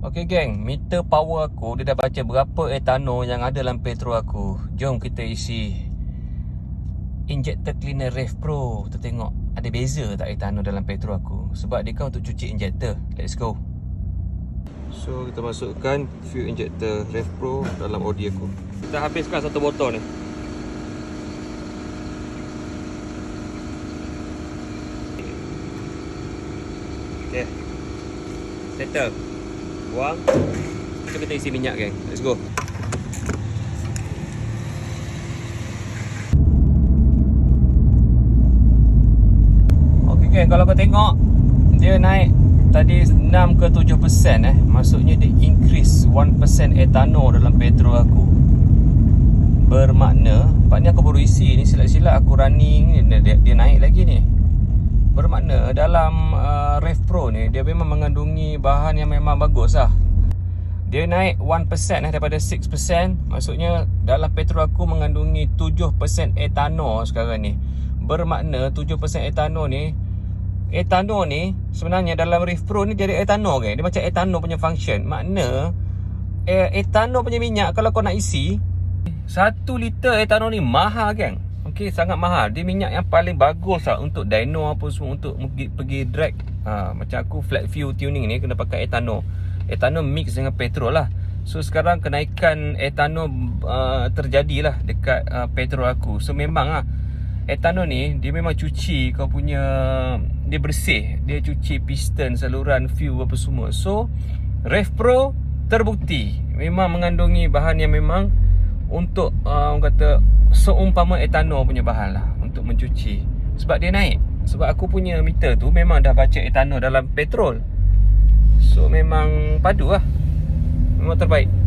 Okey geng, meter power aku dia dah baca berapa etanol yang ada dalam petrol aku. Jom kita isi injector cleaner Rev Pro. Kita tengok ada beza tak etanol dalam petrol aku. Sebab dia kan untuk cuci injector. Let's go. So kita masukkan fuel injector Rev Pro dalam Audi aku. Kita habiskan satu botol ni. Okay. Settle. Buang. Kita isi minyak geng. Let's go. Okey geng, kalau kau tengok dia naik tadi 6 ke 7% eh. Maksudnya dia increase 1% etanol dalam petrol aku. Bermakna, pak ni aku baru isi ni silap-silap aku running ni dia, dia naik Bermakna dalam uh, Rev Pro ni dia memang mengandungi bahan yang memang bagus lah. Dia naik 1% eh, daripada 6% Maksudnya dalam petrol aku mengandungi 7% etanol sekarang ni. Bermakna 7% etanol ni Etanol ni sebenarnya dalam Rev Pro ni dia ada etanol kan Dia macam etanol punya function. Makna eh, etanol punya minyak kalau kau nak isi 1 liter etanol ni mahal kan Okey sangat mahal. Dia minyak yang paling bagus lah untuk dyno apa semua Untuk pergi, pergi drag. Ha, Macam aku flat fuel tuning ni kena pakai etanol Etanol mix dengan petrol lah. So sekarang kenaikan etanol uh, terjadi lah dekat uh, petrol aku. So memang lah Etanol ni dia memang cuci kau punya Dia bersih. Dia cuci piston, saluran, fuel apa semua. So Rev Pro terbukti. Memang mengandungi bahan yang memang Untuk uh, orang kata Seumpama etanol punya bahan lah Untuk mencuci. Sebab dia naik. Sebab aku punya meter tu memang dah baca etanol dalam petrol. So memang padu lah. Memang terbaik